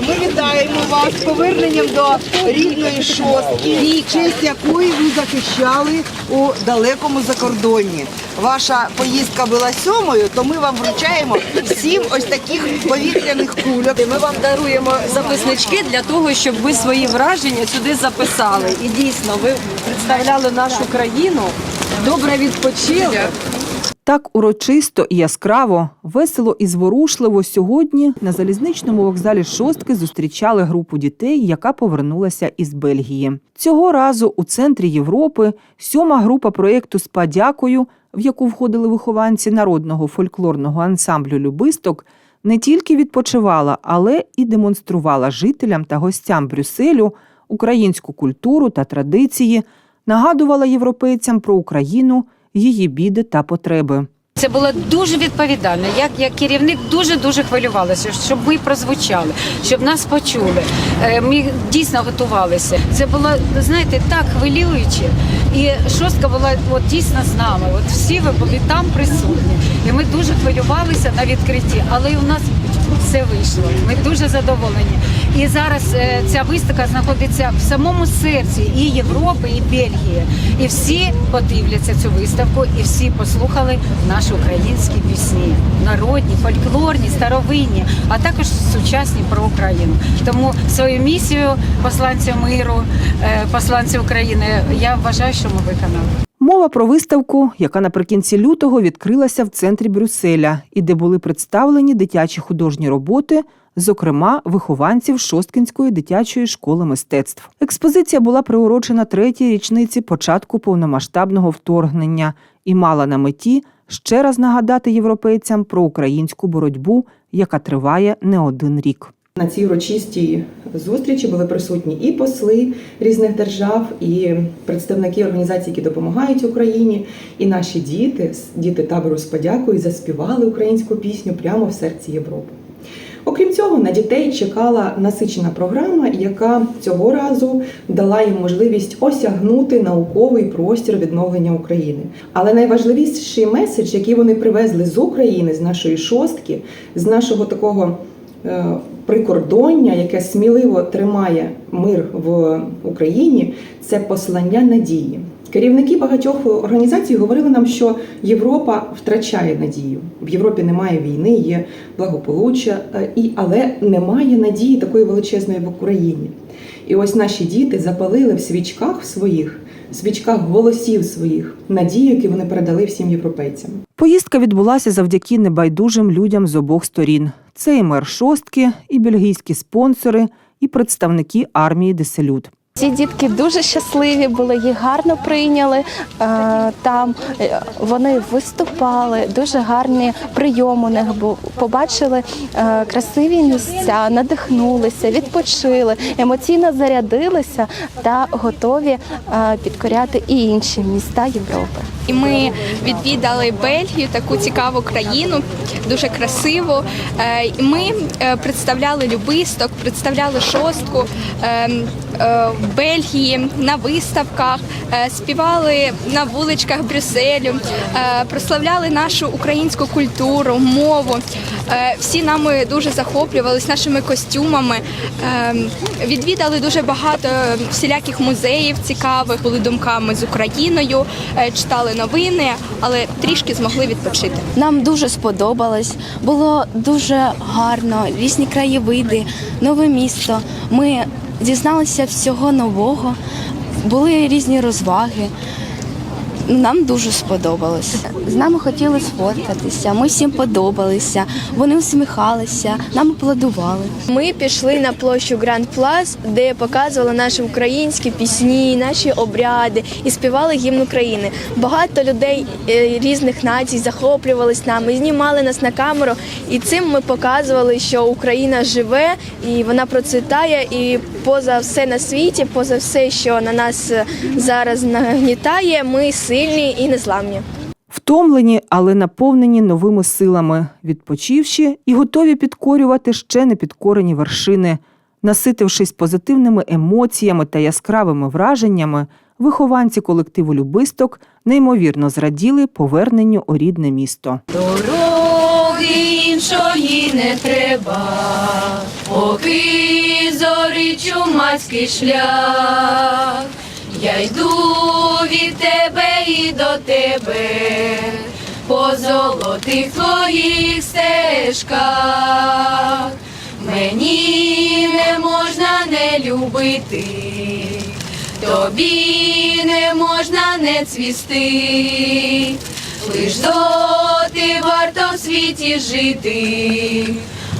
Ми вітаємо вас з поверненням до рідної шостки, честь якої ви захищали у далекому закордонні. Ваша поїздка була сьомою, то ми вам вручаємо сім ось таких повітряних кульок. Ми вам даруємо записнички для того, щоб ви свої враження сюди записали. І дійсно, ви представляли нашу країну, добре відпочили. Так урочисто і яскраво, весело і зворушливо сьогодні на залізничному вокзалі шостки зустрічали групу дітей, яка повернулася із Бельгії. Цього разу у центрі Європи сьома група проєкту з подякою, в яку входили вихованці народного фольклорного ансамблю Любисток, не тільки відпочивала, але і демонструвала жителям та гостям Брюсселю українську культуру та традиції, нагадувала європейцям про Україну, її біди та потреби. Це було дуже відповідально. Як як керівник дуже дуже хвилювалася, щоб ми прозвучали, щоб нас почули. Е, Ми дійсно готувалися. Це було знаєте так хвилююче. І шостка була от дійсно з нами. От всі ви були там присутні. І ми дуже хвилювалися на відкритті, але і у нас все вийшло. Ми дуже задоволені. І зараз е, ця виставка знаходиться в самому серці і Європи, і Бельгії. І всі подивляться цю виставку, і всі послухали наші українські пісні, народні, фольклорні, старовинні, а також сучасні про Україну. Тому свою місію посланця миру, е, посланця України, я вважаю, що ми виконали. Мова про виставку, яка наприкінці лютого відкрилася в центрі Брюсселя, і де були представлені дитячі художні роботи, зокрема вихованців Шосткінської дитячої школи мистецтв. Експозиція була приурочена третій річниці початку повномасштабного вторгнення і мала на меті ще раз нагадати європейцям про українську боротьбу, яка триває не один рік. На цій урочистій зустрічі були присутні і посли різних держав, і представники організацій, які допомагають Україні, і наші діти, діти табору з подякою, заспівали українську пісню прямо в серці Європи. Окрім цього, на дітей чекала насичена програма, яка цього разу дала їм можливість осягнути науковий простір відновлення України. Але найважливіший меседж, який вони привезли з України, з нашої шостки, з нашого такого прикордоння, яке сміливо тримає мир в Україні, це послання надії. Керівники багатьох організацій говорили нам, що Європа втрачає надію. В Європі немає війни, є благополуччя, е, і але немає надії такої величезної в Україні. І ось наші діти запалили в свічках своїх, в свічках голосів своїх надію, яку вони передали всім європейцям. Поїздка відбулася завдяки небайдужим людям з обох сторін. Це і мер шостки, і бельгійські спонсори, і представники армії Деселют. Ці дітки дуже щасливі були, їх гарно прийняли. Е, Там е, вони виступали, дуже гарні прийом у них був. Побачили е, красиві місця, надихнулися, відпочили, емоційно зарядилися та готові підкоряти і інші міста Європи. І ми відвідали Бельгію, таку цікаву країну, дуже красиву. Ми представляли любисток, представляли шостку е, е, в Бельгії на виставках, е, співали на вуличках Брюсселю, е, прославляли нашу українську культуру, мову. Е, Всі нами дуже захоплювались нашими костюмами. Відвідали дуже багато всіляких музеїв цікавих, були думками з Україною, читали новини, але трішки змогли відпочити. Нам дуже сподобалось, було дуже гарно, різні краєвиди, нове місто. Ми дізналися всього нового, були різні розваги. Нам дуже сподобалось. З нами хотіли сфоткатися, ми всім подобалися, вони усміхалися, нам аплодували. Ми пішли на площу Гранд Плас, де показували наші українські пісні, наші обряди і співали гімн України. Багато людей е, різних націй захоплювались нами, знімали нас на камеру, і цим ми показували, що Україна живе і вона процвітає. І поза все на світі, поза все, що на нас е, зараз нагнітає, ми сильні і незламні. Втомлені, але наповнені новими силами, відпочивши і готові підкорювати ще не підкорені вершини. Наситившись позитивними емоціями та яскравими враженнями, вихованці колективу Любисток неймовірно зраділи поверненню у рідне місто. Дороги іншої не треба, поки зорить чумацький шлях. Я йду від тебе і до тебе, по золотих твоїх стежках. Мені не можна не любити, тобі не можна не цвісти, лиш доти варто в світі жити,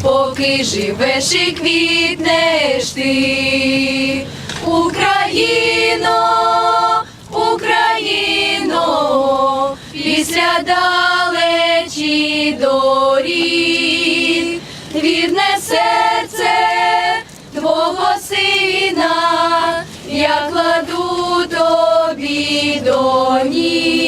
поки живеш і квітнеш ти, Україно, Україно, після далечі доріг, вірне серце твого сина, я кладу тобі до ніг.